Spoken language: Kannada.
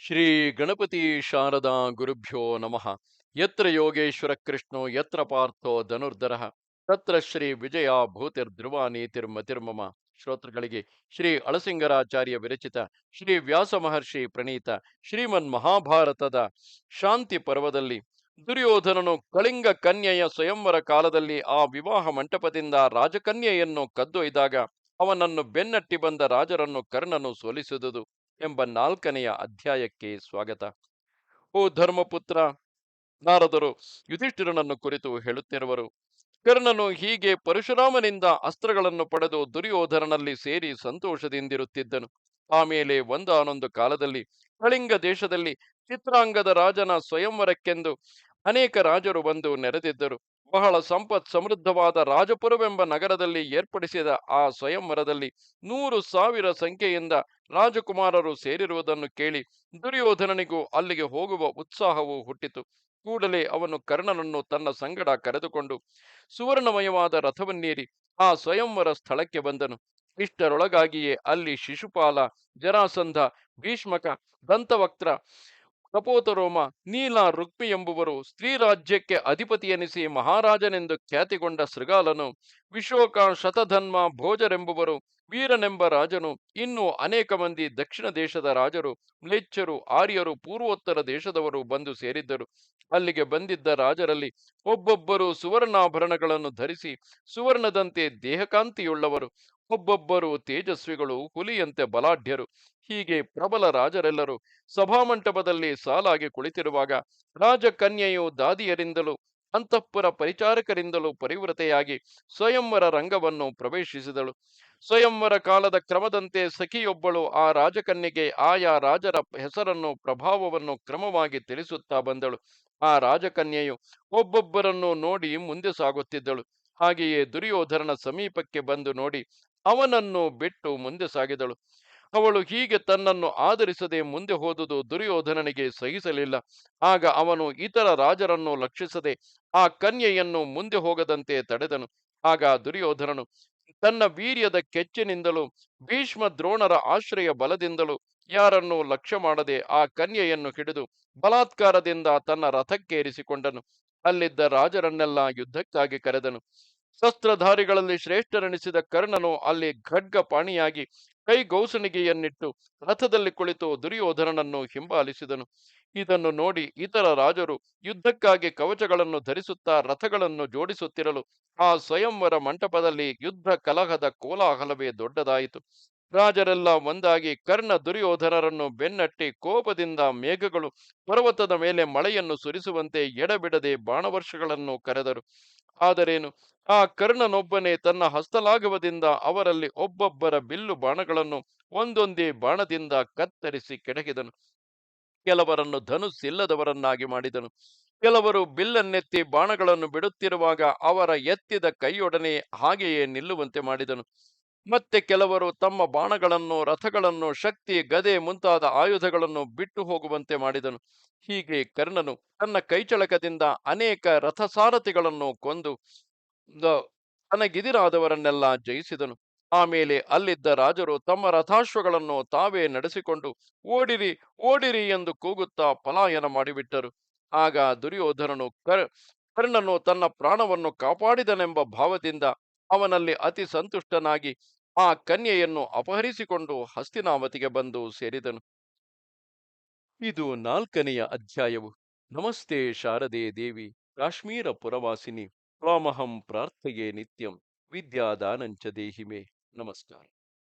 ಶ್ರೀ ಗಣಪತಿ ಶಾರದಾ ಗುರುಭ್ಯೋ ನಮಃ. ಯತ್ರ ಯೋಗೇಶ್ವರ ಕೃಷ್ಣೋ, ಯತ್ರ ಪಾರ್ಥೋ ಧನುರ್ಧರ. ತತ್ರ ಶ್ರೀ ವಿಜಯ ಭೂತಿರ್ಧ್ರುವ ನೀತಿರ್ಮತಿರ್ಮಮ ಶ್ರೋತೃಗಳಿಗೆ ಶ್ರೀ ಅಳಸಿಂಗರಾಚಾರ್ಯ ವಿರಚಿತ, ಶ್ರೀ ವ್ಯಾಸ ಮಹರ್ಷಿ ಪ್ರಣೀತ, ಶ್ರೀಮನ್ ಮಹಾಭಾರತದ ಶಾಂತಿ ಪರ್ವದಲ್ಲಿ ದುರ್ಯೋಧನನು ಕಳಿಂಗ ಕನ್ಯೆಯ ಸ್ವಯಂವರ ಕಾಲದಲ್ಲಿ ಆ ವಿವಾಹ ಮಂಟಪದಿಂದ ರಾಜಕನ್ಯೆಯನ್ನು ಕದ್ದೊಯ್ದಾಗ ಅವನನ್ನು ಬೆನ್ನಟ್ಟಿ ಬಂದ ರಾಜರನ್ನು ಕರ್ಣನು ಸೋಲಿಸಿದುದು. ಎಂಬ ನಾಲ್ಕನೆಯ ಅಧ್ಯಾಯಕ್ಕೆ ಸ್ವಾಗತ. ಓ ಧರ್ಮಪುತ್ರ, ನಾರದರು, ಯುಧಿಷ್ಠಿರನನ್ನು ಕುರಿತು ಹೇಳುತ್ತಿರುವರು, ಕರ್ಣನು ಹೀಗೆ ಪರಶುರಾಮನಿಂದ ಅಸ್ತ್ರಗಳನ್ನು ಪಡೆದು ದುರ್ಯೋಧನನಲ್ಲಿ ಸೇರಿ ಸಂತೋಷದಿಂದಿರುತ್ತಿದ್ದನು. ಆಮೇಲೆ ಒಂದಾನೊಂದು ಕಾಲದಲ್ಲಿ ಕಳಿಂಗ ದೇಶದಲ್ಲಿ ಚಿತ್ರಾಂಗದ ರಾಜನ ಸ್ವಯಂವರಕ್ಕೆಂದು ಅನೇಕ ರಾಜರು ಬಂದು ನೆರೆದಿದ್ದರು. ಬಹಳ ಸಂಪತ್ ಸಮೃದ್ಧವಾದ ರಾಜಪುರವೆಂಬ ನಗರದಲ್ಲಿ ಏರ್ಪಡಿಸಿದ ಆ ಸ್ವಯಂವರದಲ್ಲಿ ನೂರು ಸಾವಿರ ಸಂಖ್ಯೆಯಿಂದ ರಾಜಕುಮಾರರು ಸೇರಿರುವುದನ್ನು ಕೇಳಿ ದುರ್ಯೋಧನನಿಗೂ ಅಲ್ಲಿಗೆ ಹೋಗುವ ಉತ್ಸಾಹವು ಹುಟ್ಟಿತು. ಕೂಡಲೇ ಅವನು ಕರ್ಣನನ್ನು ತನ್ನ ಸಂಗಡ ಕರೆದುಕೊಂಡು ಸುವರ್ಣಮಯವಾದ ರಥವನ್ನೇರಿ ಆ ಸ್ವಯಂವರ ಸ್ಥಳಕ್ಕೆ ಬಂದನು. ಇಷ್ಟರೊಳಗಾಗಿಯೇ ಅಲ್ಲಿ ಶಿಶುಪಾಲ, ಜರಾಸಂಧ, ಭೀಷ್ಮಕ, ದಂತವಕ್ತ್ರ ಕಪೋತರೋಮ ನೀಲ ರುಕ್ಮಿ ಎಂಬುವರು ಸ್ತ್ರೀ ರಾಜ್ಯಕ್ಕೆ ಅಧಿಪತಿಯೆನಿಸಿ ಮಹಾರಾಜನೆಂದು ಖ್ಯಾತಿಗೊಂಡ ಶೃಗಾಲನು ವಿಶೋಕ ಶತಧನ್ಮ ಭೋಜರೆಂಬುವರು, ವೀರನೆಂಬ ರಾಜನು, ಇನ್ನೂ ಅನೇಕ ಮಂದಿ ದಕ್ಷಿಣ ದೇಶದ ರಾಜರು, ಮ್ಲೇಚ್ಛರು, ಆರ್ಯರು, ಪೂರ್ವೋತ್ತರ ದೇಶದವರು ಬಂದು ಸೇರಿದ್ದರು. ಅಲ್ಲಿಗೆ ಬಂದಿದ್ದ ರಾಜರಲ್ಲಿ ಒಬ್ಬೊಬ್ಬರು ಸುವರ್ಣಾಭರಣಗಳನ್ನು ಧರಿಸಿ, ಸುವರ್ಣದಂತೆ ದೇಹಕಾಂತಿಯುಳ್ಳವರು. ಒಬ್ಬೊಬ್ಬರು ತೇಜಸ್ವಿಗಳು, ಹುಲಿಯಂತೆ ಬಲಾಢ್ಯರು. ಹೀಗೆ ಪ್ರಬಲ ರಾಜರೆಲ್ಲರೂ ಸಭಾಮಂಟಪದಲ್ಲಿ ಸಾಲಾಗಿ ಕುಳಿತಿರುವಾಗ ರಾಜಕನ್ಯೆಯು ದಾದಿಯರಿಂದಲೂ ಅಂತಃಪುರ ಪರಿಚಾರಕರಿಂದಲೂ ಪರಿವೃತೆಯಾಗಿ ಸ್ವಯಂವರ ರಂಗವನ್ನು ಪ್ರವೇಶಿಸಿದಳು. ಸ್ವಯಂವರ ಕಾಲದ ಕ್ರಮದಂತೆ ಸಖಿಯೊಬ್ಬಳು ಆ ರಾಜಕನ್ಯೆಗೆ ಆಯಾ ರಾಜರ ಹೆಸರನ್ನು, ಪ್ರಭಾವವನ್ನು ಕ್ರಮವಾಗಿ ತಿಳಿಸುತ್ತಾ ಬಂದಳು. ಆ ರಾಜಕನ್ಯೆಯು ಒಬ್ಬೊಬ್ಬರನ್ನು ನೋಡಿ ಮುಂದೆ ಸಾಗುತ್ತಿದ್ದಳು. ಹಾಗೆಯೇ ದುರ್ಯೋಧನನ ಸಮೀಪಕ್ಕೆ ಬಂದು ನೋಡಿ ಅವನನ್ನು ಬಿಟ್ಟು ಮುಂದೆ ಸಾಗಿದಳು. ಅವಳು ಹೀಗೆ ತನ್ನನ್ನು ಆಧರಿಸದೆ ಮುಂದೆ ಹೋದುದು ದುರ್ಯೋಧನನಿಗೆ ಸಹಿಸಲಿಲ್ಲ. ಆಗ ಅವನು ಇತರ ರಾಜರನ್ನು ಲಕ್ಷಿಸದೆ ಆ ಕನ್ಯೆಯನ್ನು ಮುಂದೆ ಹೋಗದಂತೆ ತಡೆದನು. ಆಗ ದುರ್ಯೋಧನನು ತನ್ನ ವೀರ್ಯದ ಕೆಚ್ಚಿನಿಂದಲೂ ಭೀಷ್ಮ ದ್ರೋಣರ ಆಶ್ರಯ ಬಲದಿಂದಲೂ ಯಾರನ್ನು ಲಕ್ಷ್ಯ ಮಾಡದೆ ಆ ಕನ್ಯೆಯನ್ನು ಹಿಡಿದು ಬಲಾತ್ಕಾರದಿಂದ ತನ್ನ ರಥಕ್ಕೇರಿಸಿಕೊಂಡನು. ಅಲ್ಲಿದ್ದ ರಾಜರನ್ನೆಲ್ಲ ಯುದ್ಧಕ್ಕಾಗಿ ಕರೆದನು. ಶಸ್ತ್ರಧಾರಿಗಳಲ್ಲಿ ಶ್ರೇಷ್ಠರೆನಿಸಿದ ಕರ್ಣನು ಅಲ್ಲಿ ಖಡ್ಗ ಪಾಣಿಯಾಗಿ ಕೈಗೌಸಣಿಗೆಯನ್ನಿಟ್ಟು ರಥದಲ್ಲಿ ಕುಳಿತು ದುರ್ಯೋಧನನನ್ನು ಹಿಂಬಾಲಿಸಿದನು. ಇದನ್ನು ನೋಡಿ ಇತರ ರಾಜರು ಯುದ್ಧಕ್ಕಾಗಿ ಕವಚಗಳನ್ನು ಧರಿಸುತ್ತಾ ರಥಗಳನ್ನು ಜೋಡಿಸುತ್ತಿರಲು ಆ ಸ್ವಯಂವರ ಮಂಟಪದಲ್ಲಿ ಯುದ್ಧ ಕಲಹದ ಕೋಲಾಹಲವೇ ದೊಡ್ಡದಾಯಿತು. ರಾಜರೆಲ್ಲ ಒಂದಾಗಿ ಕರ್ಣ ದುರ್ಯೋಧನರನ್ನು ಬೆನ್ನಟ್ಟಿ ಕೋಪದಿಂದ ಮೇಘಗಳು ಪರ್ವತದ ಮೇಲೆ ಮಳೆಯನ್ನು ಸುರಿಸುವಂತೆ ಎಡಬಿಡದೆ ಬಾಣವರ್ಷಗಳನ್ನು ಕರೆದರು. ಆದರೇನು? ಆ ಕರ್ಣನೊಬ್ಬನೇ ತನ್ನ ಹಸ್ತಲಾಘವದಿಂದ ಅವರಲ್ಲಿ ಒಬ್ಬೊಬ್ಬರ ಬಿಲ್ಲು ಬಾಣಗಳನ್ನು ಒಂದೊಂದೇ ಬಾಣದಿಂದ ಕತ್ತರಿಸಿ ಕೆಡಕಿದನು ಕೆಲವರನ್ನು ಧನುಸ್ಸಿಲ್ಲದವರನ್ನಾಗಿ ಮಾಡಿದನು. ಕೆಲವರು ಬಿಲ್ಲನ್ನೆತ್ತಿ ಬಾಣಗಳನ್ನು ಬಿಡುತ್ತಿರುವಾಗ ಅವರ ಎತ್ತಿದ ಕೈಯೊಡನೆ ಹಾಗೆಯೇ ನಿಲ್ಲುವಂತೆ ಮಾಡಿದನು. ಮತ್ತೆ ಕೆಲವರು ತಮ್ಮ ಬಾಣಗಳನ್ನು, ರಥಗಳನ್ನು, ಶಕ್ತಿ, ಗದೆ ಮುಂತಾದ ಆಯುಧಗಳನ್ನು ಬಿಟ್ಟು ಹೋಗುವಂತೆ ಮಾಡಿದನು. ಹೀಗೆ ಕರ್ಣನು ತನ್ನ ಕೈಚಳಕದಿಂದ ಅನೇಕ ರಥಸಾರಥಿಗಳನ್ನು ಕೊಂದು ತನಗಿದಿರಾದವರನ್ನೆಲ್ಲ ಜಯಿಸಿದನು. ಆಮೇಲೆ ಅಲ್ಲಿದ್ದ ರಾಜರು ತಮ್ಮ ರಥಾಶ್ವಗಳನ್ನು ತಾವೇ ನಡೆಸಿಕೊಂಡು, ಓಡಿರಿ ಓಡಿರಿ ಎಂದು ಕೂಗುತ್ತಾ ಪಲಾಯನ ಮಾಡಿಬಿಟ್ಟರು. ಆಗ ದುರ್ಯೋಧನನು ಕರ್, ಕರ್ಣನು ತನ್ನ ಪ್ರಾಣವನ್ನು ಕಾಪಾಡಿದನೆಂಬ ಭಾವದಿಂದ ಅವನಲ್ಲಿ ಅತಿ ಸಂತುಷ್ಟನಾಗಿ ಆ ಕನ್ಯೆಯನ್ನು ಅಪಹರಿಸಿಕೊಂಡು ಹಸ್ತಿನಾವತಿಗೆ ಬಂದು ಸೇರಿದನು. ಇದು ನಾಲ್ಕನೆಯ ಅಧ್ಯಾಯವು. ನಮಸ್ತೆ ಶಾರದೆ ದೇವಿ, ಕಾಶ್ಮೀರ ಪುರವಾಸಿನಿ ಪ್ರಾಮಹಂ ಪ್ರಾರ್ಥೆಯೇ ನಿತ್ಯಂ, ವಿದ್ಯಾದಾನಂಚ ದೇಹಿಮೆ. ನಮಸ್ಕಾರ.